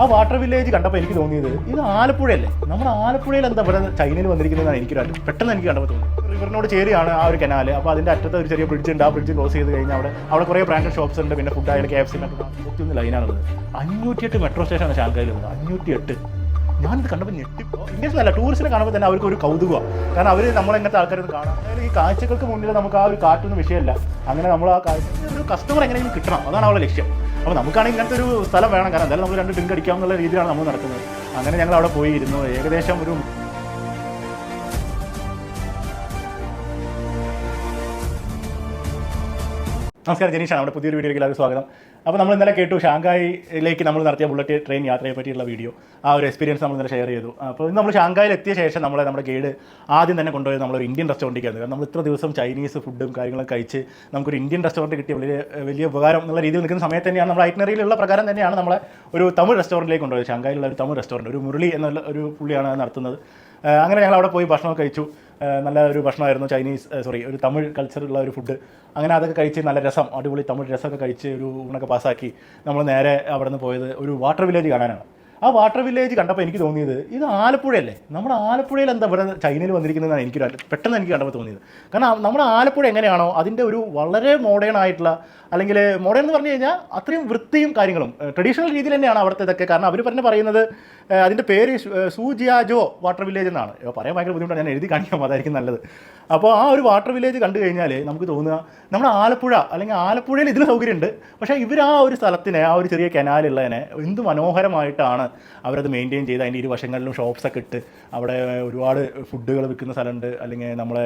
ആ water village കണ്ടപ്പോൾ എനിക്ക് തോന്നിയത് ഇത് ആലപ്പുഴയല്ലേ? നമ്മുടെ ആലപ്പുഴയിൽ എന്താ ഇവിടെ ചൈനയിൽ വന്നിരിക്കുന്നതാണ് എനിക്ക് ഒരു- പെട്ടെന്ന് എനിക്ക് കണ്ടപ്പോൾ തോന്നി. റിവറിനോട് ചേരിയാണ് ആ ഒരു കനാല് അപ്പോൾ അതിന്റെ അറ്റത്ത് ഒരു ചെറിയ ബ്രിഡ്ജ് ഉണ്ട്. ആ ബ്രിഡ്ജ് ക്ലോസ് ചെയ്ത് കഴിഞ്ഞാൽ അവിടെ അവിടെ കുറേ ബ്രാൻഡഡ് ഷോപ്സ് ഉണ്ട്. പിന്നെ ഫുഡ് ആയാലും കെ എഫ് സി നൂറ്റിയൊന്ന് ലൈനാണുള്ളത് അഞ്ഞൂറ്റിയെട്ട് മെട്രോ സ്റ്റേഷനാണ് ഷാങ്കായിലുള്ളത് അഞ്ഞൂറ്റിയെട്ട്. ഞാനിത് കണ്ടപ്പോൾ ഞെട്ടിപ്പോൾ ഇന്ത്യൻസ് അല്ല ടൂറിസ്റ്റിനെ കാണുമ്പോൾ തന്നെ അവർക്ക് ഒരു കൗതുകമാണ് കാരണം അവർ നമ്മളെങ്ങനത്തെ ആൾക്കാരൊന്നും കാണാം. അതായത് ഈ കാഴ്ചകൾക്ക് മുന്നിൽ നമുക്ക് ആ ഒരു കാറ്റൊന്നും വിഷയമല്ല. അങ്ങനെ നമ്മൾ ആ കാഴ്ച ഒരു കസ്റ്റമർ എങ്ങനെയെങ്കിലും കിട്ടണം. അതാണ് അവളുടെ ലക്ഷ്യം. അപ്പോൾ നമുക്കാണെങ്കിൽ ഇങ്ങനത്തെ ഒരു സ്ഥലം വേണം. കാരണം എന്തായാലും നമ്മൾ രണ്ട് ഡ്രിങ്ക് അടിക്കാം എന്നുള്ള രീതിയിലാണ് നമ്മൾ നടക്കുന്നത്. അങ്ങനെ ഞങ്ങൾ അവിടെ പോയി ഇരുന്നു ഏകദേശം ഒരു നമസ്കാരം ജനീഷാണ്. നമ്മുടെ പുതിയൊരു വീഡിയോയിലേക്ക് എല്ലാവർക്കും സ്വാഗതം. അപ്പോൾ നമ്മൾ ഇന്നലെ കേട്ടു ഷാങ്കായിലേക്ക് നമ്മൾ നടത്തിയ ബുള്ളറ്റ് ട്രെയിൻ യാത്രയെ പറ്റിയുള്ള വീഡിയോ ആ ഒരു എക്സ്പീരിയൻസ് നമ്മൾ ഇന്നലെ ഷെയർ ചെയ്തു. അപ്പോൾ നമ്മൾ ഷാങ്കായിൽ എത്തിയ ശേഷം നമ്മളെ നമ്മുടെ ഗൈഡ് ആദ്യം തന്നെ കൊണ്ടുപോയത് നമ്മളൊരു ഇന്ത്യൻ റെസ്റ്റോറന്റിലേക്കായിരുന്നു കാരണം നമ്മൾ ഇത്ര ദിവസം ചൈനീസ് ഫുഡും കാര്യങ്ങളൊക്കെ കഴിച്ച് നമുക്കൊരു ഇന്ത്യൻ റെസ്റ്റോറന്റ് കിട്ടിയ വലിയ വലിയ ഉപകാരം എന്നുള്ള രീതിയിൽ നിൽക്കുന്ന സമയത്ത് തന്നെയാണ് നമ്മൾ ഐറ്റിനറിയിലുള്ള പ്രകാരം തന്നെയാണ് നമ്മളെ ഒരു തമിഴ് റെസ്റ്റോറന്റിലേക്ക് കൊണ്ടുപോയത്. ഷാങ്കായിലുള്ള ഒരു തമിഴ് റെസ്റ്റോറന്റ് ഒരു മുരളി എന്നുള്ള ഒരു പുള്ളിയാണ് നടത്തുന്നത്. അങ്ങനെ ഞങ്ങൾ അവിടെ പോയി ഭക്ഷണം കഴിച്ചു. നല്ല ഒരു ഭക്ഷണമായിരുന്നു ചൈനീസ് സോറി ഒരു തമിഴ് കൾച്ചറുള്ള ഒരു ഫുഡ് അങ്ങനെ അതൊക്കെ കഴിച്ച് നല്ല രസം അടിപൊളി തമിഴ് രസമൊക്കെ കഴിച്ച് ഒരു ഊണൊക്കെ പാസ്സാക്കി നമ്മൾ നേരെ അവിടെ നിന്ന് പോയത് ഒരു വാട്ടർ വില്ലേജ് കാണാനാണ്. ആ വാട്ടർ വില്ലേജ് കണ്ടപ്പോൾ എനിക്ക് തോന്നിയത് ഇത് ആലപ്പുഴയല്ലേ? നമ്മുടെ ആലപ്പുഴയിൽ എന്താ ഇവിടെ ചൈനയിൽ വന്നിരിക്കുന്നതെന്നാണ് എനിക്ക് പെട്ടെന്ന് എനിക്ക് കണ്ടപ്പോൾ തോന്നിയത്. കാരണം നമ്മുടെ ആലപ്പുഴ എങ്ങനെയാണോ അതിന്റെ ഒരു വളരെ മോഡേൺ ആയിട്ടുള്ള അല്ലെങ്കിൽ മോഡേൺ എന്ന് പറഞ്ഞു കഴിഞ്ഞാൽ അത്രയും വൃത്തിയും കാര്യങ്ങളും ട്രഡീഷണൽ രീതിയിൽ തന്നെയാണ് അവിടുത്തെ ഇതൊക്കെ. കാരണം അവർ തന്നെ പറയുന്നത് അതിന്റെ പേര് സൂജിയാജോ വാട്ടർ വില്ലേജ് എന്നാണ്. പറയാൻ ഭയങ്കര ബുദ്ധിമുട്ടാണ്. ഞാൻ എഴുതി കാണിക്കാം അതായിരിക്കും നല്ലത്. അപ്പോൾ ആ ഒരു വാട്ടർ വില്ലേജ് കണ്ടു കഴിഞ്ഞാൽ നമുക്ക് തോന്നുക നമ്മുടെ ആലപ്പുഴ അല്ലെങ്കിൽ ആലപ്പുഴയിൽ ഇതിന് സൗകര്യമുണ്ട്. പക്ഷേ ഇവർ ആ ഒരു സ്ഥലത്തിനെ ആ ഒരു ചെറിയ കനാലുള്ളതിനെ എന്ത് മനോഹരമായിട്ടാണ് അവരത് മെയിന്റെയിൻ ചെയ്ത് അതിന്റെ ഇരുവശങ്ങളിലും ഷോപ്സൊക്കെ ഇട്ട് അവിടെ ഒരുപാട് ഫുഡുകൾ വിൽക്കുന്ന സ്ഥലമുണ്ട്. അല്ലെങ്കിൽ നമ്മളെ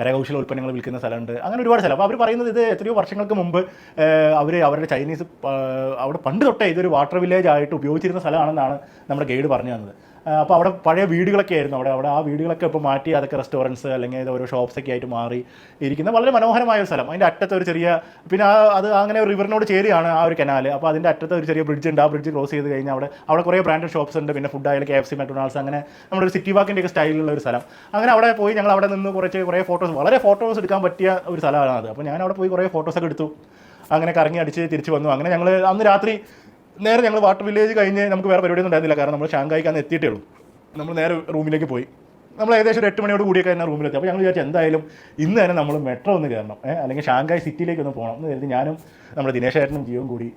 കരകൗശല ഉൽപ്പന്നങ്ങൾ വിൽക്കുന്ന സ്ഥലമുണ്ട്. അങ്ങനെ ഒരുപാട് സ്ഥലം. അപ്പോൾ അവർ പറയുന്നത് ഇത് എത്രയോ വർഷങ്ങൾക്ക് മുമ്പ് അവർ അവരുടെ ചൈനീസ് അവിടെ പണ്ട് തൊട്ടേ ഇതൊരു വാട്ടർ വില്ലേജ് ആയിട്ട് ഉപയോഗിച്ചിരുന്ന സ്ഥലമാണെന്നാണ് നമ്മുടെ ഗൈഡ് പറഞ്ഞു തന്നത്. അപ്പോൾ അവിടെ പഴയ വീടുകളൊക്കെ ആയിരുന്നു അവിടെ. അവിടെ ആ വീടുകളൊക്കെ ഇപ്പോൾ മാറ്റി അതൊക്കെ റെസ്റ്റോറന്റ്സ് അല്ലെങ്കിൽ ഓരോ ഷോപ്സൊക്കെ ആയിട്ട് മാറി ഇരിക്കുന്ന വളരെ മനോഹരമായ ഒരു സ്ഥലം. അതിന്റെ അറ്റത്ത് ഒരു ചെറിയ പിന്നെ ആ അത് അങ്ങനെ ഒരു റിവറിനോട് ചേരിയാണ് ആ ഒരു കനാൽ അപ്പോൾ അതിന്റെ അറ്റത്ത് ഒരു ചെറിയ ബ്രിഡ്ജ് ഉണ്ട്. ആ ബ്രിഡ്ജ് ക്രോസ് ചെയ്ത് കഴിഞ്ഞാൽ അവിടെ അവിടെ കുറേ ബ്രാൻഡഡ് ഷോപ്സ് ഉണ്ട്. പിന്നെ ഫുഡ് ആയാലും കെ എഫ് സി മെക്ഡൊണാൾഡ്സ് അങ്ങനെ നമ്മുടെ ഒരു സിറ്റി വാക്കിന്റെ ഒക്കെ സ്റ്റൈലുള്ള ഒരു സ്ഥലം. അങ്ങനെ അവിടെ പോയി ഞങ്ങൾ അവിടെ നിന്ന് കുറച്ച് കുറേ ഫോട്ടോസ് വളരെ ഫോട്ടോസ് എടുക്കാൻ പറ്റിയ ഒരു സ്ഥലമാണ് അത് അപ്പോൾ ഞാൻ അവിടെ പോയി കുറേ ഫോട്ടോസൊക്കെ എടുത്തു. അങ്ങനെ കറങ്ങി അടിച്ച് തിരിച്ചു വന്നു. അങ്ങനെ ഞങ്ങൾ അന്ന് രാത്രി നേരെ ഞങ്ങൾ വാട്ടർ വില്ലേജ് കഴിഞ്ഞ് നമുക്ക് വേറെ പരിപാടിയൊന്നും ഉണ്ടായിരുന്നില്ല. കാരണം നമ്മൾ ഷാങ്കായിക്ക് അന്ന് എത്തിയിട്ടേ ഉള്ളൂ. നമ്മൾ നേരെ റൂമിലേക്ക് പോയി. നമ്മൾ ഏകദേശം ഒരു എട്ട് മണിയോട് കൂടിയൊക്കെ തന്നെ റൂമിലെത്തി. അപ്പോൾ ഞങ്ങൾ വിചാരിച്ചു എന്തായാലും ഇന്ന് തന്നെ നമ്മൾ മെട്രോ ഒന്ന് കയറണം. അല്ലെങ്കിൽ ഷാങ്കായ് സിറ്റിയിലേക്ക് ഒന്ന് പോകണം എന്ന് കരുതി ഞാനും നമ്മുടെ ദിനേശ് ഏട്ടനും ജീവൻ കൂടി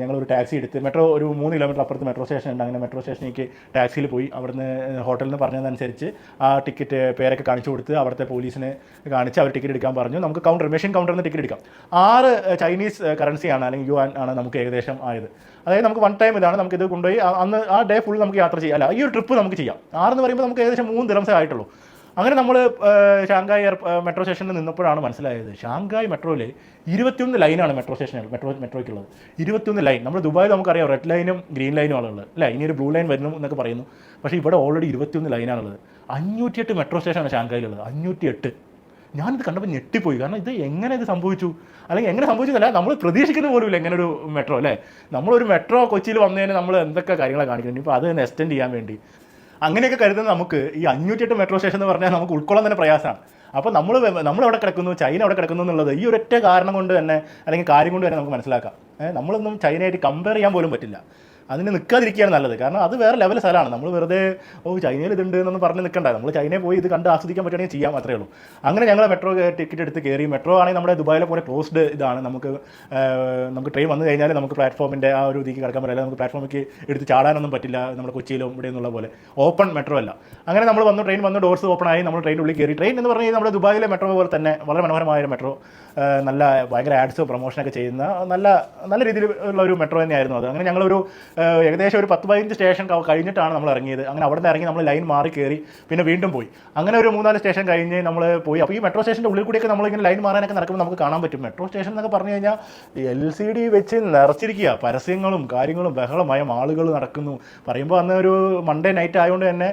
ഞങ്ങളൊരു ടാക്സി എടുത്ത് മെട്രോ ഒരു മൂന്ന് കിലോമീറ്റർ അപ്പുറത്ത് മെട്രോ സ്റ്റേഷൻ ഉണ്ട്. അങ്ങനെ മെട്രോ സ്റ്റേഷനിലേക്ക് ടാക്സിയിൽ പോയി. അവിടുന്ന് ഹോട്ടലിൽ നിന്ന് പറഞ്ഞതനുസരിച്ച് ആ ടിക്കറ്റ് പേരൊക്കെ കാണിച്ചു കൊടുത്ത് അവിടുത്തെ പോലീസിനെ കാണിച്ച് അവർ ടിക്കറ്റ് എടുക്കാൻ പറഞ്ഞു. നമുക്ക് കൗണ്ടർ മെഷീൻ കൗണ്ടറിൽ നിന്ന് ടിക്കറ്റ് എടുക്കാം. ആറ് ചൈനീസ് കറൻസിയാണ് അല്ലെങ്കിൽ യു ആണ് നമുക്ക് ഏകദേശം ആയത്. അതായത് നമുക്ക് വൺ ടൈം ഇതാണ് നമുക്ക് ഇത് കൊണ്ടുപോയി അന്ന് ആ ഡേ ഫുൾ നമുക്ക് യാത്ര ചെയ്യാം. അല്ല ഈ ഒരു ട്രിപ്പ് നമുക്ക് ചെയ്യാം. ആറെന്ന് പറയുമ്പോൾ നമുക്ക് ഏകദേശം മൂന്ന് ദിവസമേ ആയിട്ടുള്ളൂ. അങ്ങനെ നമ്മൾ ഷാങ്കായ് മെട്രോ സ്റ്റേഷനിൽ നിന്നപ്പോഴാണ് മനസ്സിലായത്. ഷാങ്കായ് മെട്രോയിൽ ഇരുപത്തിയൊന്ന് ലൈനാണ് മെട്രോ സ്റ്റേഷനിൽ മെട്രോ മെട്രോയ്ക്കുള്ളത്. ഇരുപത്തിയൊന്ന് ലൈൻ. നമ്മൾ ദുബായിൽ നമുക്കറിയാം റെഡ് ലൈനും ഗ്രീൻ ലൈനും ആണുള്ളത്. അല്ല? ഇനി ഒരു ബ്ലൂ ലൈൻ വരുന്നു എന്നൊക്കെ പറയുന്നു. പക്ഷേ ഇവിടെ ഓൾറെഡി ഇരുപത്തിയൊന്ന് ലൈനാണുള്ളത്. അഞ്ഞൂറ്റിയെട്ട് മെട്രോ സ്റ്റേഷനാണ് ഷാങ്കായിലുള്ളത് അഞ്ഞൂറ്റിയെട്ട്. ഞാനിത് കണ്ടപ്പോൾ ഞെട്ടിപ്പോയി. കാരണം ഇത് എങ്ങനെ ഇത് സംഭവിച്ചു? അല്ലെങ്കിൽ എങ്ങനെ സംഭവിച്ചതല്ല നമ്മൾ പ്രതീക്ഷിക്കുന്ന പോലുമില്ല എങ്ങനെ ഒരു മെട്രോ അല്ലേ? നമ്മളൊരു മെട്രോ കൊച്ചിയിൽ വന്നതിന് നമ്മൾ എന്തൊക്കെ കാര്യങ്ങളാണ് കാണിക്കുന്നത്? ഇപ്പോൾ അത് എക്സ്റ്റെൻഡ് ചെയ്യാൻ വേണ്ടി. അങ്ങനെയൊക്കെ കരുതുന്ന നമുക്ക് ഈ അഞ്ഞൂറ്റിയെട്ട് മെട്രോ സ്റ്റേഷൻ എന്ന് പറഞ്ഞാൽ നമുക്ക് ഉൾക്കൊള്ളാൻ തന്നെ പ്രയാസമാണ്. അപ്പോൾ നമ്മൾ നമ്മൾ എവിടെ കിടക്കുന്നു? ചൈന എവിടെ കിടക്കുന്നു എന്നുള്ളത് ഈ ഒരൊറ്റ കാരണം കൊണ്ട് തന്നെ അല്ലെങ്കിൽ കാര്യം കൊണ്ട് തന്നെ നമുക്ക് മനസ്സിലാക്കാം. നമ്മളൊന്നും ചൈനയായിട്ട് കമ്പയർ ചെയ്യാൻ പോലും പറ്റില്ല. അതിന് നിൽക്കാതിരിക്കുകയാണ് നല്ലത്. കാരണം അത് വേറെ ലെവൽ സ്ഥലമാണ്. നമ്മൾ വെറുതെ ഓ ചൈനയിൽ ഇതുണ്ട് എന്നൊന്നും പറഞ്ഞ് നിൽക്കണ്ട. നമ്മൾ ചൈനയിൽ പോയി ഇത് കണ്ട് ആസ്വദിക്കാൻ പറ്റുകയാണെങ്കിൽ ചെയ്യാൻ മാത്രമേ ഉള്ളൂ. അങ്ങനെ ഞങ്ങൾ മെട്രോ ടിക്കറ്റ് എടുത്ത് കയറി. മെട്രോ ആണെങ്കിൽ നമ്മുടെ ദുബായിലെ പോലെ ക്ലോസ്ഡ് ഇതാണ്. നമുക്ക് നമുക്ക് ട്രെയിൻ വന്നു കഴിഞ്ഞാൽ നമുക്ക് പ്ലാറ്റ്ഫോമിന്റെ ആ ഒരു രീതിക്ക് കിടക്കാൻ പറ്റില്ല. നമുക്ക് പ്ലാറ്റ്ഫോമിലേക്ക് എടുത്ത് ചാടാനൊന്നും പറ്റില്ല. നമ്മുടെ കൊച്ചിയിലും ഇവിടെ എന്നുള്ള പോലെ. ഓപ്പൺ മെട്രോ അല്ല. അങ്ങനെ നമ്മൾ വന്നു ട്രെയിൻ വന്ന് ഡോർസ് ഓപ്പൺ ആയി. നമ്മൾ ട്രെയിൻ ഉള്ളിൽ കയറി. ട്രെയിൻ എന്ന് പറഞ്ഞാൽ നമ്മുടെ ദുബായിലെ മെട്രോ പോലെ തന്നെ വളരെ മനോഹരമായ ഒരു മെട്രോ നല്ല ഭയങ്കര ആഡ്സ് പ്രൊമോഷനൊക്കെ ചെയ്യുന്ന നല്ല നല്ല രീതിയിലുള്ള ഒരു മെട്രോ തന്നെയായിരുന്നു അത്. അങ്ങനെ ഞങ്ങളൊരു ഏകദേശം ഒരു പത്ത് പതിനഞ്ച് സ്റ്റേഷൻ കഴിഞ്ഞിട്ടാണ് നമ്മൾ ഇറങ്ങിയത്. അങ്ങനെ അവിടെ നിന്ന് ഇറങ്ങി നമ്മൾ ലൈൻ മാറി കയറി പിന്നെ വീണ്ടും പോയി. അങ്ങനെ ഒരു മൂന്നാൽ സ്റ്റേഷൻ കഴിഞ്ഞ് നമ്മൾ പോയി. അപ്പോൾ ഈ മെട്രോ സ്റ്റേഷന്റെ ഉള്ളിൽ കൂടിയൊക്കെ നമ്മളിങ്ങനെ ലൈൻ മാറാനൊക്കെ നടക്കുമ്പോൾ നമുക്ക് കാണാൻ പറ്റും. മെട്രോ സ്റ്റേഷൻ എന്നൊക്കെ പറഞ്ഞു കഴിഞ്ഞാൽ എൽ സി ഡി വെച്ച് നിറച്ചിരിക്കുക. പരസ്യങ്ങളും കാര്യങ്ങളും ബഹളമായ ആളുകൾ നടക്കുന്നു. പറയുമ്പോൾ അന്ന് ഒരു മൺഡേ നൈറ്റ് ആയതുകൊണ്ട് തന്നെ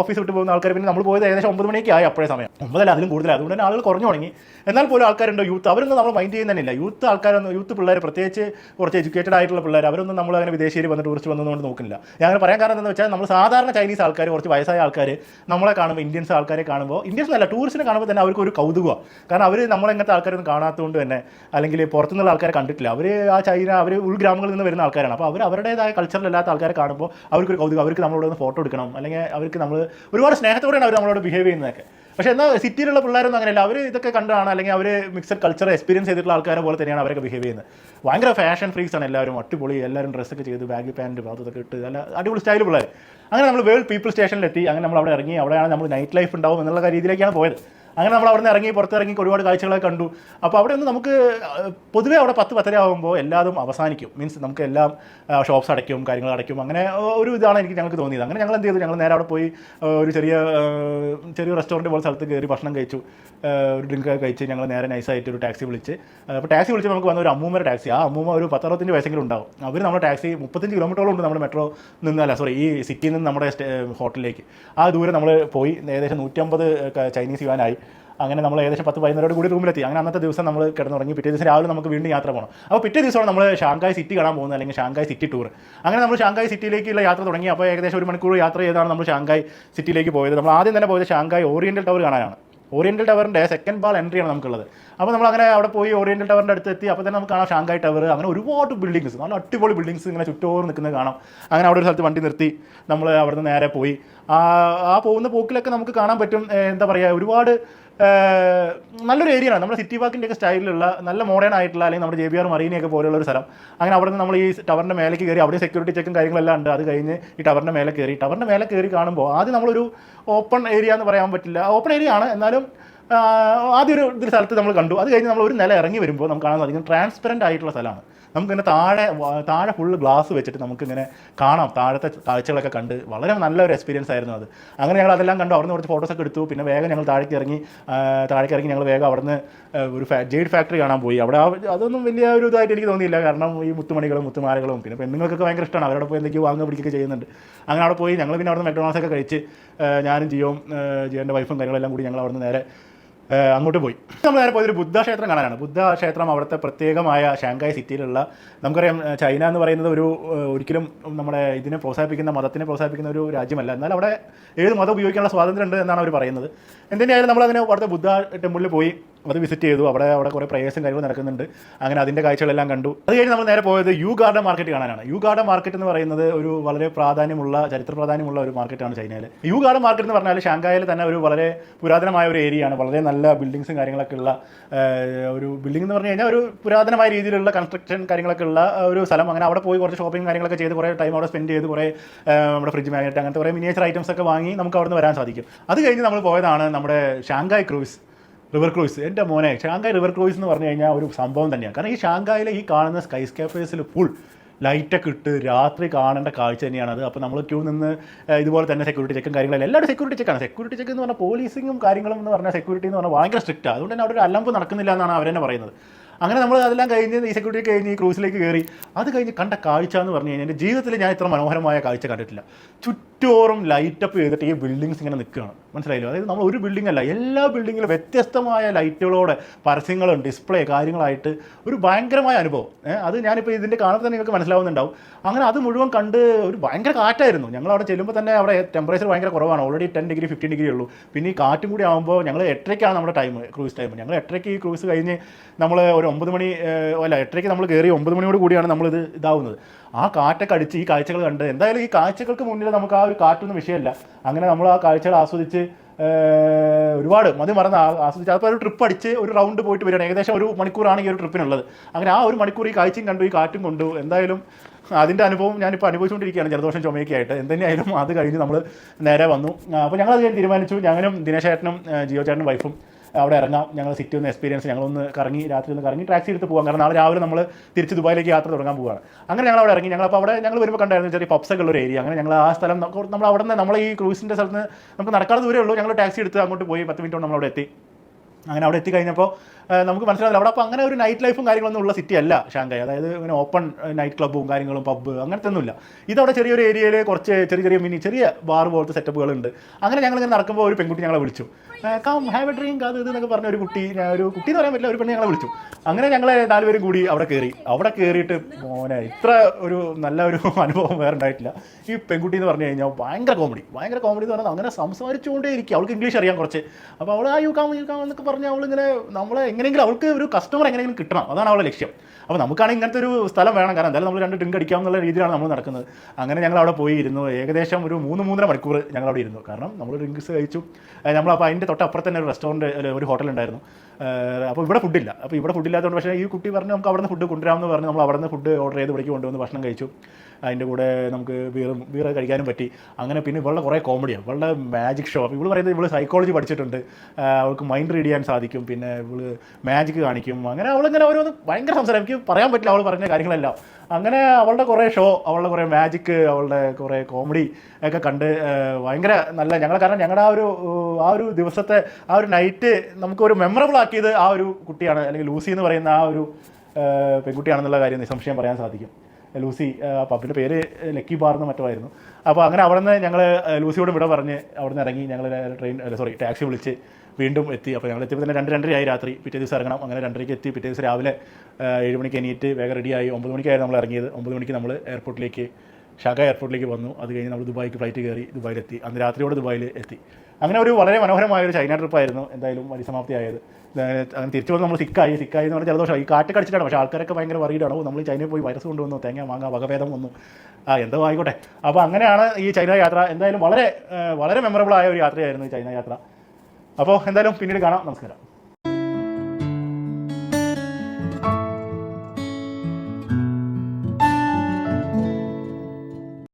ഓഫീസ് വിട്ട് പോകുന്ന ആൾക്കാർ പിന്നെ നമ്മൾ പോയത് ഏകദേശം ഒമ്പത് മണിക്ക് ആയി അപ്പോഴേ സമയം. ഒമ്പതല്ല അതിലും കൂടുതൽ അതുകൊണ്ട് തന്നെ ആളുകൾ കുറഞ്ഞു തുടങ്ങി. എന്നാൽ പോലും ആൾക്കാരുണ്ട്. യൂത്ത് അവരൊന്നും നമ്മൾ മൈൻഡ് ചെയ്യുന്നില്ല യൂത്ത് ആൾക്കാരൊന്നും യൂത്ത് പിള്ളേർ പ്രത്യേകിച്ച് കുറച്ച് എഡ്യൂക്കേറ്റഡ് ആയിട്ടുള്ള പിള്ളേർ അവരൊന്നും നമ്മൾ അങ്ങനെ വിദേശീയർ വന്ന ടൂറിസ്റ്റ് വന്നതുകൊണ്ട് നോക്കുന്നില്ല. ഞാൻ അങ്ങനെ പറയാൻ കാരണം എന്താണെന്ന് വെച്ചാൽ നമ്മൾ സാധാരണ ചൈനീസ് ആൾക്കാർ കുറച്ച് വയസ്സായ ആൾക്കാർ നമ്മളെ കാണുമ്പോൾ ഇന്ത്യൻസ് ആൾക്കാരെ കാണുമ്പോൾ ഇന്ത്യൻസ് അല്ല ടൂറിസ്റ്റിനെ കാണുമ്പോൾ തന്നെ അവർക്ക് ഒരു കൗതുകമാണ് കാരണം അവർ നമ്മളെങ്ങനത്തെ ആൾക്കാരൊന്നും കാണാത്തതുകൊണ്ട് തന്നെ അല്ലെങ്കിൽ പുറത്തുനിന്നുള്ള ആൾക്കാരെ കണ്ടിട്ടില്ല. അവർ ആ ചൈന അവർ ഉൾഗ്രാമങ്ങളിൽ നിന്ന് വരുന്ന ആൾക്കാരാണ്. അപ്പോൾ അവർ അവരുടേതായ കൾച്ചറിലല്ലാത്ത ആൾക്കാരെ കാണുമ്പോൾ അവർക്കൊരു കൗതുകം അവർക്ക് നമ്മളോട് ഒന്ന് ഫോട്ടോ എടുക്കണം. അല്ലെങ്കിൽ അവർക്ക് നമ്മൾ ഒരുപാട് സ്നേഹത്തോടെയാണ് അവർ നമ്മളോട് ബിഹേവ് ചെയ്യുന്നതൊക്കെ. പക്ഷേ എന്നാൽ സിറ്റിയിലുള്ള പിള്ളേരൊന്നും അങ്ങനെയല്ല. അവർ ഇതൊക്കെ കണ്ടാണ് അല്ലെങ്കിൽ അവർ മിക്സഡ് കൾച്ചർ എക്സ്പീരിയൻസ് ചെയ്തിട്ടുള്ള ആൾക്കാരെ പോലെ തന്നെയാണ് അവരൊക്കെ ബിഹേവ് ചെയ്യുന്നത്. ഭയങ്കര ഫാഷൻ ഫ്രീസ് ആണ് എല്ലാവരും. അടിപൊളി. എല്ലാവരും ഡ്രസ്സൊക്കെ ചെയ്ത് ബാഗ് പാന്റ് അതൊക്കെ ഇട്ട്. നല്ല അടിപൊളി സ്റ്റൈൽ പിള്ളേർ അങ്ങനെ നമ്മൾ വേൾഡ് പീപ്പിൾ സ്റ്റേഷനിലെത്തി അങ്ങനെ നമ്മൾ അവിടെ ഇറങ്ങി. അവിടെയാണ് നമ്മൾ നൈറ്റ് ലൈഫ് ഉണ്ടാവും എന്നുള്ള രീതിയിലേക്കാണ് പോയത്. അങ്ങനെ നമ്മൾ അവിടെ നിന്ന് ഇറങ്ങി പുറത്തിറങ്ങി ഒരുപാട് കാഴ്ചകളൊക്കെ കണ്ടു. അപ്പോൾ അവിടെ നിന്ന് നമുക്ക് പൊതുവേ അവിടെ പത്ത് പത്തര ആകുമ്പോൾ എല്ലാതും അവസാനിക്കും. മീൻസ് നമുക്ക് എല്ലാം ഷോപ്സ് അടയ്ക്കും കാര്യങ്ങൾ അടയ്ക്കും. അങ്ങനെ ഒരു ഇതാണ് എനിക്ക് ഞങ്ങൾക്ക് തോന്നിയത്. അങ്ങനെ ഞങ്ങൾ എന്ത് ചെയ്തു? ഞങ്ങൾ നേരെ അവിടെ പോയി ഒരു ചെറിയ ചെറിയ റെസ്റ്റോറന്റ് പോലെ സ്ഥലത്ത് കയറി ഭക്ഷണം കഴിച്ചു. ഒരു ഡ്രിങ്ക് കഴിച്ച് ഞങ്ങൾ നേരെ നൈസായിട്ട് ഒരു ടാക്സി വിളിച്ച്. അപ്പോൾ ടാക്സി വിളിച്ച് നമുക്ക് വന്ന ഒരു അമ്മൂമ്മയുടെ ടാക്സി ആ അമ്മൂമ്മ ഒരു പത്തറുപത്തഞ്ച് വയസ്സെങ്കിലും ഉണ്ടാവും. അവർ നമ്മുടെ ടാക്സി മുപ്പത്തഞ്ച് കിലോമീറ്ററോളം ഉണ്ട് നമ്മുടെ മെട്രോ നിന്ന് അല്ല സോറി ഈ സിറ്റിയിൽ നിന്ന് നമ്മുടെ ഹോട്ടലിലേക്ക് ആ ദൂരെ നമ്മൾ പോയി. ഏകദേശം നൂറ്റമ്പത് ചൈനീസ് യുവാനായി. അങ്ങനെ നമ്മൾ ഏകദേശം പത്ത് പതിനൊരോട് കൂടി റൂമിലെത്തി. അങ്ങനെ അന്നത്തെ ദിവസം നമ്മൾ കിടന്നുറങ്ങി. പിറ്റേ ദിവസം രാവിലെ നമുക്ക് വീണ്ടും യാത്ര പോകണം അപ്പോൾ പിറ്റേ ദിവസമാണ് നമ്മൾ ഷാങ്കായ് സിറ്റി കാണാൻ പോകുന്നത് അല്ലെങ്കിൽ ഷാങ്കായ് സിറ്റി ടൂർ അങ്ങനെ നമ്മൾ ഷാങ്കായ് സിറ്റിയിലേക്കുള്ള യാത്ര തുടങ്ങി. അപ്പോൾ ഏകദേശം ഒരു മണിക്കൂർ യാത്ര ചെയ്താണ് നമ്മൾ ഷാങ്കായ് സിറ്റിയിലേക്ക് പോയത്. നമ്മൾ ആദ്യം തന്നെ പോയത് ഷാങ്കായ് ഓറിയന്റൽ ടവർ കാണാനാണ്. ഓറിയന്റൽ ടവറിന്റെ സെക്കൻഡ് ബാൾ എൻട്രി ആണ് നമുക്കുള്ളത്. അപ്പോൾ നമ്മൾ അങ്ങനെ അവിടെ പോയി ഓറിയന്റൽ ടവറിന്റെ അടുത്ത് എത്തി. അപ്പോൾ തന്നെ നമുക്ക് കാണാം ഷാങ്കായ് ടവർ. അങ്ങനെ ഒരുപാട് ബിൽഡിങ്സ് നല്ല അടിപൊളി ബിൽഡിങ്സ് ഇങ്ങനെ ചുറ്റോറ് നിൽക്കുന്നത് കാണാം. അങ്ങനെ അവിടെ ഒരു സ്ഥലത്ത് വണ്ടി നിർത്തി നമ്മൾ അവിടുന്ന് നേരെ പോയി. ആ പോകുന്ന പോക്കിലൊക്കെ നമുക്ക് കാണാൻ പറ്റും എന്താ പറയുക ഒരുപാട് നല്ലൊരു ഏരിയ ആണ് നമ്മുടെ സിറ്റി പാർക്കിന്റെ ഒക്കെ സ്റ്റൈലിലുള്ള നല്ല മോഡേൺ ആയിട്ടുള്ള അല്ലെങ്കിൽ നമ്മുടെ ജെ ബി ആർ മറീനയൊക്കെ പോലെയുള്ള ഒരു സ്ഥലം. അങ്ങനെ അവിടെ നിന്ന് നമ്മൾ ഈ ടവറിന്റെ മേലേക്ക് കയറി അവിടെ സെക്യൂരിറ്റി ചെക്കും കാര്യങ്ങളെല്ലാം ഉണ്ട്. അത് കഴിഞ്ഞ് ഈ ടവറിന്റെ മേലെ കയറി. ടവറിന്റെ മേലെ കയറി കാണുമ്പോൾ ആദ്യം നമ്മളൊരു ഓപ്പൺ ഏരിയ എന്ന് പറയാൻ പറ്റില്ല. ഓപ്പൺ ഏരിയ ആണ്. എന്നാലും ആദ്യം ഒരു ഇതിൽ സ്ഥലത്ത് നമ്മൾ കണ്ടു. അത് കഴിഞ്ഞ് നമ്മൾ ഒരു നില ഇറങ്ങി വരുമ്പോൾ നമുക്ക് കാണാൻ സാധിക്കും. ട്രാൻസ്പെറന്റ് ആയിട്ടുള്ള സ്ഥലമാണ്. നമുക്കിങ്ങനെ താഴെ താഴെ ഫുള്ള് ഗ്ലാസ് വെച്ചിട്ട് നമുക്കിങ്ങനെ കാണാം. താഴത്തെ കാഴ്ചകളൊക്കെ കണ്ട്. വളരെ നല്ലൊരു എക്സ്പീരിയൻസ് ആയിരുന്നു അത്. അങ്ങനെ ഞങ്ങൾ അതെല്ലാം കണ്ടു അവിടുന്ന് കുറച്ച് ഫോട്ടോസൊക്കെ എടുത്തു. പിന്നെ വേഗം ഞങ്ങൾ താഴേക്ക് ഇറങ്ങി താഴേക്ക് ഇറങ്ങി ഞങ്ങൾ വേഗം അവിടുന്ന് ഒരു ജെയ്ഡ് ഫാക്ടറി കാണാൻ പോയി. അവിടെ അതൊന്നും വലിയ ഒരു ഇതായിട്ട് എനിക്ക് തോന്നിയില്ല. കാരണം ഈ മുത്തുമണികളും മുത്തുമാലകളും പിന്നെ പെണ്ണുങ്ങൾക്കൊക്കെ ഭയങ്കര ഇഷ്ടമാണ് അവരോട് പോയി എന്തൊക്കെയോ വാങ്ങുക പിടിക്കുകയൊക്കെ ചെയ്യുന്നുണ്ട്. അങ്ങനെ അവിടെ പോയി. ഞങ്ങൾ പിന്നെ അവിടുന്ന് മെക്ഡോണാൾസ് ഒക്കെ കഴിച്ച് ഞാനും ജിയോയും ആ, ജിയോന്റെ വൈഫും കാര്യങ്ങളെല്ലാം കൂടി ഞങ്ങൾ അവിടുന്ന് നേരെ അങ്ങോട്ട് പോയി. നമ്മൾ നേരെ പോയത് ബുദ്ധ ക്ഷേത്രം കാണാനാണ്. ബുദ്ധ ക്ഷേത്രം അവിടുത്തെ പ്രത്യേകമായ ഷാങ്കായ് സിറ്റിയിലുള്ള നമുക്കറിയാം ചൈന എന്ന് പറയുന്നത് ഒരു ഒരിക്കലും നമ്മുടെ ഇതിനെ പ്രോത്സാഹിപ്പിക്കുന്ന മതത്തിനെ പ്രോത്സാഹിപ്പിക്കുന്ന ഒരു രാജ്യമല്ല. എന്നാൽ അവിടെ ഏത് മതം ഉപയോഗിക്കാനുള്ള സ്വാതന്ത്ര്യം ഉണ്ട് എന്നാണ് അവർ പറയുന്നത്. എന്തിനായാലും നമ്മൾ അതിന് അവിടുത്തെ ബുദ്ധ ടെമ്പിളിൽ പോയി അത് വിസിറ്റ് ചെയ്തു. അവിടെ അവിടെ കുറേ പ്രയേഴ്സും കാര്യങ്ങളും നടക്കുന്നുണ്ട്. അങ്ങനെ അതിന്റെ കാഴ്ചകളെല്ലാം കണ്ടു. അത് കഴിഞ്ഞ് നമ്മൾ നേരെ പോയത് യു ഗാർഡൻ മാർക്കറ്റ് കാണാനാണ്. യു ഗാർഡൻ മാർക്കറ്റ് എന്ന് പറയുന്നത് ഒരു വളരെ പ്രാധാന്യമുള്ള ചരിത്ര പ്രാധാന്യമുള്ള ഒരു മാർക്കറ്റാണ് ചൈനയിൽ യു ഗാർഡൻ മാർക്കറ്റ് എന്ന് പറഞ്ഞാൽ ഷാങ്കായിൽ തന്നെ ഒരു വളരെ പുരാതനമായ ഒരു ഏരിയയാണ് വളരെ നല്ല ബിൽഡിങ്സും കാര്യങ്ങളൊക്കെ ഉള്ള ഒരു ബിൽഡിംഗ് എന്ന് പറഞ്ഞു കഴിഞ്ഞാൽ ഒരു പുരാതനമായ രീതിയിലുള്ള കൺസ്ട്രക്ഷൻ കാര്യങ്ങളൊക്കെ ഉള്ള ഒരു സ്ഥലം. അങ്ങനെ അവിടെ പോയി കുറച്ച് ഷോപ്പിംഗ് കാര്യങ്ങളൊക്കെ ചെയ്ത് കുറേ ടൈം അവിടെ സ്പെൻഡ് ചെയ്ത് കുറേ നമ്മുടെ ഫ്രിഡ്ജ് മാഗ്നറ്റ് അങ്ങനത്തെ കുറേ മിനിയേച്ചർ ഐറ്റംസ് ഒക്കെ വാങ്ങി നമുക്ക് അവിടെ നിന്ന് വരാൻ സാധിക്കും. അത് കഴിഞ്ഞ് നമ്മൾ പോയതാണ് നമ്മുടെ ഷാങ്കായ് ക്രൂസ് റിവർ ക്രൂയിസ് എന്റെ മോനെ ഷാങ്കായ് റിവർ ക്രൂയിസ് എന്ന് പറഞ്ഞു കഴിഞ്ഞാൽ ഒരു സംഭവം തന്നെയാണ്. കാരണം ഈ ഷാങ്കായിലെ ഈ കാണുന്ന സ്കൈ സ്കേപ്പേഴ്സിൽ ഫുൾ ലൈറ്റൊക്കെ ഇട്ട് രാത്രി കാണേണ്ട കാഴ്ച തന്നെയാണ് അത്. അപ്പോൾ നമ്മൾ ക്യൂ നിന്ന് ഇതുപോലെ തന്നെ സെക്യൂരിറ്റി ചെക്കും കാര്യങ്ങളും എല്ലാവരും സെക്യൂരിറ്റി ചെക്കാണ് സെക്യൂരിറ്റി ചെക്ക് എന്ന് പറഞ്ഞാൽ പോലീസിങ്ങും കാര്യങ്ങളും എന്ന് പറഞ്ഞാൽ സെക്യൂരിറ്റി എന്ന് പറഞ്ഞാൽ ഭയങ്കര സ്ട്രിക്റ്റ് അതുകൊണ്ട് തന്നെ അവിടെ ഒരു അലമ്പ് നടക്കുന്നില്ല എന്നാണ് അവരെന്നെ പറയുന്നത്. അങ്ങനെ നമ്മൾ അതെല്ലാം കഴിഞ്ഞ് ഈ കഴിഞ്ഞ് ഈ ക്രൂസിലേക്ക് കയറി. അത് കഴിഞ്ഞ് കണ്ട കാഴ്ച എന്ന് പറഞ്ഞു കഴിഞ്ഞാൽ എന്റെ ജീവിതത്തിൽ ഞാൻ ഇത്ര മനോഹരമായ കാഴ്ച കണ്ടിട്ടില്ല. ചുറ്റോറും ലൈറ്റപ്പ് ചെയ്തിട്ട് ഈ ബിൽഡിങ്സ് ഇങ്ങനെ നിൽക്കുകയാണ്. മനസ്സിലായില്ലോ? അതായത് നമ്മൾ ഒരു ബിൽഡിംഗ് അല്ല എല്ലാ ബിൽഡിങ്ങിലും വ്യത്യസ്തമായ ലൈറ്റുകളോടെ പരസ്യങ്ങളും ഡിസ്പ്ലേ കാര്യങ്ങളായിട്ട് ഒരു ഭയങ്കരമായ അനുഭവം. അത് ഞാനിപ്പോൾ ഇതിന്റെ കാണുമ്പോൾ തന്നെ നിങ്ങൾക്ക് മനസ്സിലാവുന്നുണ്ടാവും. അങ്ങനെ അത് മുഴുവൻ കണ്ട് ഒരു ഭയങ്കര കാറ്റായിരുന്നു. ഞങ്ങൾ അവിടെ ചെല്ലുമ്പോൾ തന്നെ അവിടെ ടെമ്പറേച്ചർ ഭയങ്കര കുറവാണ്. Already ten degree fifteen degree ഉള്ളൂ. പിന്നെ ഈ കാറ്റും കൂടി ആകുമ്പോൾ ഞങ്ങൾ എട്ടരയ്ക്കാണ് നമ്മുടെ ടൈം ക്രൂസ് ടൈം ഞങ്ങൾ എട്ടരയ്ക്ക് ഈ ക്രൂസ് കഴിഞ്ഞ് നമ്മൾ ഒരു ഒമ്പത് മണി അല്ല എട്ടരയ്ക്ക് നമ്മൾ കയറി ഒമ്പത് മണിയോട് കൂടിയാണ് നമ്മളിത് ഇതാവുന്നത്. ആ കാറ്റൊക്കെ അടിച്ച് ഈ കാഴ്ചകൾ കണ്ട് എന്തായാലും ഈ കാഴ്ചകൾക്ക് മുന്നിൽ നമുക്ക് ആ ഒരു കാറ്റൊന്നും വിഷയമല്ല. അങ്ങനെ നമ്മൾ ആ കാഴ്ചകൾ ആസ്വദിച്ച് ഒരുപാട് മതി മറന്ന് ആസ്വദിച്ച്. അപ്പോൾ ഒരു ട്രിപ്പ് അടിച്ച് ഒരു റൗണ്ട് പോയിട്ട് വരികയാണ്. ഏകദേശം ഒരു മണിക്കൂറാണ് ഈ ഒരു ട്രിപ്പിനുള്ളത് അങ്ങനെ ആ ഒരു മണിക്കൂർ ഈ കാഴ്ചയും കണ്ടു ഈ കാറ്റും കൊണ്ടു. എന്തായാലും അതിന്റെ അനുഭവം ഞാനിപ്പോൾ അനുഭവിച്ചുകൊണ്ടിരിക്കുകയാണ് ജലദോഷം ചുമയൊക്കെയായിട്ട്. എന്തെങ്കിലും അത് കഴിഞ്ഞ് നമ്മൾ നേരെ വന്നു. അപ്പോൾ ഞങ്ങളത് തീരുമാനിച്ചു. ഞങ്ങളും ദിനേശേട്ടനും ജിയോ ചേട്ടനും വൈഫും അവിടെ ഇറങ്ങാം. ഞങ്ങൾ സിറ്റി ഒന്ന് എക്സ്പീരിയൻസ് ഞങ്ങളൊന്ന് കറങ്ങി രാത്രി ഒന്ന് കറങ്ങി ടാക്സി എടുത്ത് പോകാം കാരണം നാളെ രാവിലെ നമ്മൾ തിരിച്ച് ദുബായിലേക്ക് യാത്ര തുടങ്ങാൻ പോവുകയാണ് അങ്ങനെ ഞങ്ങൾ അവിടെ ഇറങ്ങി. ഞങ്ങൾ അപ്പോൾ അവിടെ ഞങ്ങൾ വരുമ്പോൾ കണ്ടായിരുന്നു ചെറിയ പബ്സൊക്കെ ഉള്ള ഒരു ഏരിയ അങ്ങനെ ഞങ്ങൾ ആ സ്ഥലം നമ്മൾ അവിടെ നിന്ന് നമ്മൾ ഈ ക്രൂസിന്റെ സ്ഥലത്ത് നമുക്ക് നടക്കാതെ ദൂരമേ ഉള്ളൂ. ഞങ്ങൾ ടാക്സി എടുത്ത് അങ്ങോട്ട് പോയി പത്ത് മിനിറ്റ് കൊണ്ട് നമ്മൾ അവിടെ എത്തി. അങ്ങനെ അവിടെ എത്തിക്കഴിഞ്ഞപ്പോൾ കഴിഞ്ഞപ്പോൾ നമുക്ക് മനസ്സിലാവില്ല അവിടെ അപ്പോൾ അങ്ങനെ ഒരു നൈറ്റ് ലൈഫും കാര്യങ്ങളൊന്നും ഉള്ള സിറ്റി അല്ല ഷാങ്കായ്. അതായത് ഇങ്ങനെ ഓപ്പൺ നൈറ്റ് ക്ലബ്ബും കാര്യങ്ങളും പബ്ബ് അങ്ങനത്തെ ഒന്നുമില്ല. ഇതവിടെ ചെറിയൊരു ഏരിയയിൽ കുറച്ച് ചെറിയ ചെറിയ മിനി ചെറിയ ബാർ പോലത്തെ സെറ്റപ്പുകളുണ്ട് അങ്ങനെ ഞങ്ങൾ ഇങ്ങനെ നടക്കുമ്പോൾ ഒരു പെൺകുട്ടി ഞങ്ങളെ വിളിച്ചു. കം ഹാവ് എ ഡ്രിങ്ക് അത് ഇത് എന്നൊക്കെ പറഞ്ഞ ഒരു കുട്ടി ഒരു കുട്ടി എന്ന് പറയാൻ പറ്റില്ല. ഒരു പെണ്ണ് ഞങ്ങളെ വിളിച്ചു. അങ്ങനെ ഞങ്ങൾ നാലുപേരും കൂടി അവിടെ കയറി അവിടെ കയറിയിട്ട് മോനെ ഇത്ര ഒരു നല്ല ഒരു അനുഭവം വേറെ ഉണ്ടായിട്ടില്ല. ഈ പെൺകുട്ടി എന്ന് പറഞ്ഞു കഴിഞ്ഞാൽ ഭയങ്കര കോമഡി ഭയങ്കര കോമഡി എന്ന് പറഞ്ഞാൽ അങ്ങനെ സംസാരിച്ചുകൊണ്ടേ ഇരിക്കും അവൾക്ക് ഇംഗ്ലീഷ് അറിയാം കുറച്ച്. അപ്പോൾ അവൾ ആ യു കാം യു കാം എന്നൊക്കെ പറഞ്ഞ് അവളിങ്ങനെ നമ്മളെ എങ്ങനെയെങ്കിലും അവൾക്ക് ഒരു കസ്റ്റമർ എങ്ങനെയെങ്കിലും കിട്ടണം. അതാണ് അവളുടെ ലക്ഷ്യം. അപ്പോൾ നമുക്കാണെങ്കിൽ ഇങ്ങനത്തെ ഒരു സ്ഥലം വേണം. കാരണം എന്തായാലും നമ്മൾ രണ്ട് ഡ്രിങ്ക് അടിക്കാം എന്നുള്ള രീതിയിലാണ് നമ്മൾ നടക്കുന്നത്. അങ്ങനെ ഞങ്ങൾ അവിടെ പോയി ഇരുന്നു. ഏകദേശം ഒരു മൂന്ന് മൂന്നര മണിക്കൂർ ഞങ്ങൾ അവിടെ ഇരുന്നു. കാരണം നമ്മൾ ഡ്രിങ്ക്സ് കഴിച്ചു. നമ്മൾ അപ്പോൾ അതിന്റെ തൊട്ടപ്പുറത്ത് തന്നെ ഒരു റെസ്റ്റോറന്റ് ഒരു ഹോട്ടൽ ഉണ്ടായിരുന്നു. അപ്പോൾ ഇവിടെ ഫുഡില്ല അപ്പോൾ ഇവിടെ ഫുഡില്ലാത്തതുകൊണ്ട് പക്ഷേ ഈ കുട്ടി പറഞ്ഞു നമുക്ക് അവിടെ നിന്ന് ഫുഡ് കൊണ്ടുവരാമെന്ന് പറഞ്ഞ് നമ്മൾ അവിടെ നിന്ന് ഫുഡ് ഓർഡർ ചെയ്ത് ഇവിടേക്ക് കൊണ്ടുവന്ന് ഭക്ഷണം കഴിച്ചു. അതിന്റെ കൂടെ നമുക്ക് ബീറും ബീർ കഴിക്കാനും പറ്റി. അങ്ങനെ പിന്നെ ഇവളുടെ കുറേ കോമഡിയാണ് ഇവളുടെ മാജിക് ഷോ അപ്പോൾ ഇവൾ പറയുന്നത് ഇവൾ സൈക്കോളജി പഠിച്ചിട്ടുണ്ട്. അവൾക്ക് മൈൻഡ് റീഡ് ചെയ്യാൻ സാധിക്കും. പിന്നെ ഇവൾ മാജിക് കാണിക്കും. അങ്ങനെ അവളിങ്ങനെ ഓരോന്ന് ഭയങ്കര സംസാരം. എനിക്ക് പറയാൻ പറ്റില്ല അവൾ പറഞ്ഞ കാര്യങ്ങളെല്ലാം. അങ്ങനെ അവളുടെ കുറേ ഷോ അവളുടെ കുറേ മാജിക്ക് അവളുടെ കുറേ കോമഡി ഒക്കെ കണ്ട് ഭയങ്കര നല്ല ഞങ്ങൾ കാരണം ഞങ്ങളുടെ ആ ഒരു ആ ഒരു ദിവസത്തെ ആ ഒരു നൈറ്റ് നമുക്ക് ഒരു മെമ്മറബിൾ ആക്കിയത് ആ ഒരു കുട്ടിയാണ്. അല്ലെങ്കിൽ ലൂസി എന്ന് പറയുന്ന ആ ഒരു പെൺകുട്ടിയാണെന്നുള്ള കാര്യം നിസ്സംശയം പറയാൻ സാധിക്കും. ലൂസി പബ്ബിന്റെ പേര് ലക്കി ബാർ എന്ന് മറ്റുമായിരുന്നു അപ്പോൾ അങ്ങനെ അവിടെ നിന്ന് ഞങ്ങൾ ലൂസിയോട് വിട പറഞ്ഞ് അവിടെ നിന്ന് ഇറങ്ങി ഞങ്ങൾ ട്രെയിൻ സോറി ടാക്സി വിളിച്ച് വീണ്ടും എത്തി. അപ്പോൾ ഞങ്ങൾ എത്തിയപ്പോൾ തന്നെ രണ്ട് രണ്ടരയായി രാത്രി. പിറ്റേ ദിവസം ഇറങ്ങണം. അങ്ങനെ രണ്ടരയ്ക്ക് എത്തി. പിറ്റേ ദിവസം രാവിലെ ഏഴ് മണിക്ക് എണീറ്റ് വേഗം റെഡിയായി ഒമ്പത് മണിക്കായിരുന്നു നമ്മൾ ഇറങ്ങിയത്. ഒമ്പത് മണിക്ക് നമ്മൾ എയർപോർട്ടിലേക്ക് ഷാഗ എയർപോർട്ടിലേക്ക് വന്നു. അത് കഴിഞ്ഞ് നമ്മൾ ദുബായിക്ക് ഫ്ലൈറ്റ് കയറി ദുബായിലെത്തി. അന്ന് രാത്രിയോടെ ദുബായിൽ എത്തി. അങ്ങനെ ഒരു വളരെ മനോഹരമായ ഒരു ചൈന ട്രിപ്പായിരുന്നു എന്തായാലും പരിസമാപ്തി ആയത് തിരിച്ചു വന്ന് നമ്മൾ സിക്കായി സിക്കായി എന്ന് പറഞ്ഞാൽ ജലദോഷം ഈ കാറ്റ് കടിച്ചിട്ടാണ് പക്ഷേ ആൾക്കാരൊക്കെ ഭയങ്കര വറീഡാണ് നമ്മൾ ചൈനയിൽ പോയി വൈറസ് കൊണ്ടുവന്നു? തേങ്ങ മാങ്ങ വകഭേദം വന്നു. ആ എന്തോ ആയിക്കോട്ടെ. അപ്പോൾ അങ്ങനെയാണ് ഈ ചൈന യാത്ര. എന്തായാലും വളരെ വളരെ മെമ്മറബിൾ ആയ ഒരു യാത്രയായിരുന്നു ഈ ചൈന യാത്ര. അപ്പോൾ എന്തായാലും പിന്നീട് കാണാം. നമസ്കാരം.